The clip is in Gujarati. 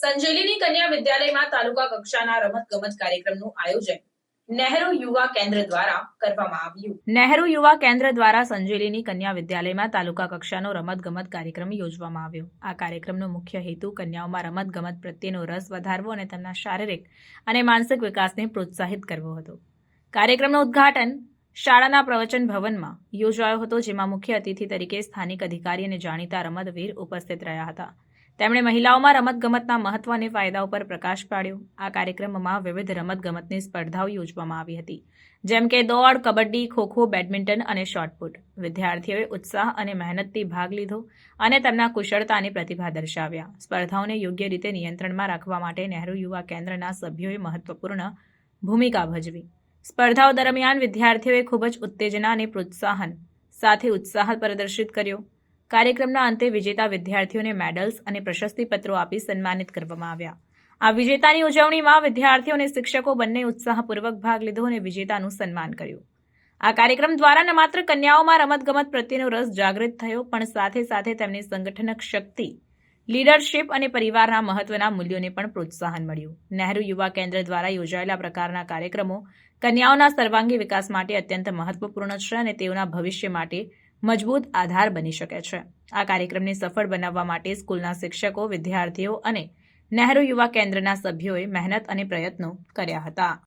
સંજેલીની કન્યા વિદ્યાલયમાં તાલુકા કક્ષાના રમત ગમત કાર્યક્રમનું આયોજન નહેરુ યુવા કેન્દ્ર દ્વારા કરવામાં આવ્યું. નહેરુ યુવા કેન્દ્ર દ્વારા સંજેલીની કન્યા વિદ્યાલયમાં તાલુકા કક્ષાનો રમત ગમત કાર્યક્રમ યોજવામાં આવ્યો. આ કાર્યક્રમનો મુખ્ય હેતુ કન્યાઓમાં રમત ગમત પ્રત્યેનો રસ વધારવો અને તેમના શારીરિક અને માનસિક વિકાસને પ્રોત્સાહિત કરવો હતો. કાર્યક્રમનું ઉદ્ઘાટન શાળાના પ્રવચન ભવનમાં યોજાયો હતો, જેમાં મુખ્ય અતિથિ તરીકે સ્થાનિક અધિકારી અને જાણીતા રમતવીર ઉપસ્થિત રહ્યા હતા. તેમણે મહિલાઓમાં રમતગમતના મહત્વ અને ફાયદાઓ પર પ્રકાશ પાડ્યો. આ કાર્યક્રમમાં વિવિધ રમતગમતની સ્પર્ધાઓ યોજવામાં આવી હતી, જેમ કે દોડ, કબડ્ડી, ખોખો, બેડમિન્ટન અને શોટપુટ વિદ્યાર્થીઓએ ઉત્સાહ અને મહેનતથી ભાગ લીધો અને તેમના કુશળતા અને પ્રતિભા દર્શાવ્યા. સ્પર્ધાઓને યોગ્ય રીતે નિયંત્રણમાં રાખવા માટે નહેરુ યુવા કેન્દ્રના સભ્યોએ મહત્વપૂર્ણ ભૂમિકા ભજવી. સ્પર્ધાઓ દરમિયાન વિદ્યાર્થીઓએ ખૂબ જ ઉત્તેજના અને પ્રોત્સાહન સાથે ઉત્સાહ પ્રદર્શિત કર્યો. કાર્યક્રમના અંતે વિજેતા વિદ્યાર્થીઓને મેડલ્સ અને પ્રશસ્તિપત્રો આપી સન્માનિત કરવામાં આવ્યા. આ વિજેતાની ઉજવણીમાં વિદ્યાર્થીઓ અને શિક્ષકો બંને ઉત્સાહપૂર્વક ભાગ લીધો અને વિજેતાનું સન્માન કર્યું. આ કાર્યક્રમ દ્વારા ન માત્ર કન્યાઓમાં રમતગમત પ્રત્યેનો રસ જાગૃત થયો, પણ સાથે સાથે તેમની સંગઠનક શક્તિ, લીડરશિપ અને પરિવારના મહત્વના મૂલ્યોને પણ પ્રોત્સાહન મળ્યું. નહેરુ યુવા કેન્દ્ર દ્વારા યોજાયેલા પ્રકારના કાર્યક્રમો કન્યાઓના સર્વાંગી વિકાસ માટે અત્યંત મહત્વપૂર્ણ છે અને તેઓના ભવિષ્ય માટે મજબૂત આધાર બની શકે છે. આ કાર્યક્રમને સફળ બનાવવા માટે સ્કૂલના શિક્ષકો, વિદ્યાર્થીઓ અને નહેરુ યુવા કેન્દ્રના સભ્યોએ મહેનત અને પ્રયત્નો કર્યા હતા.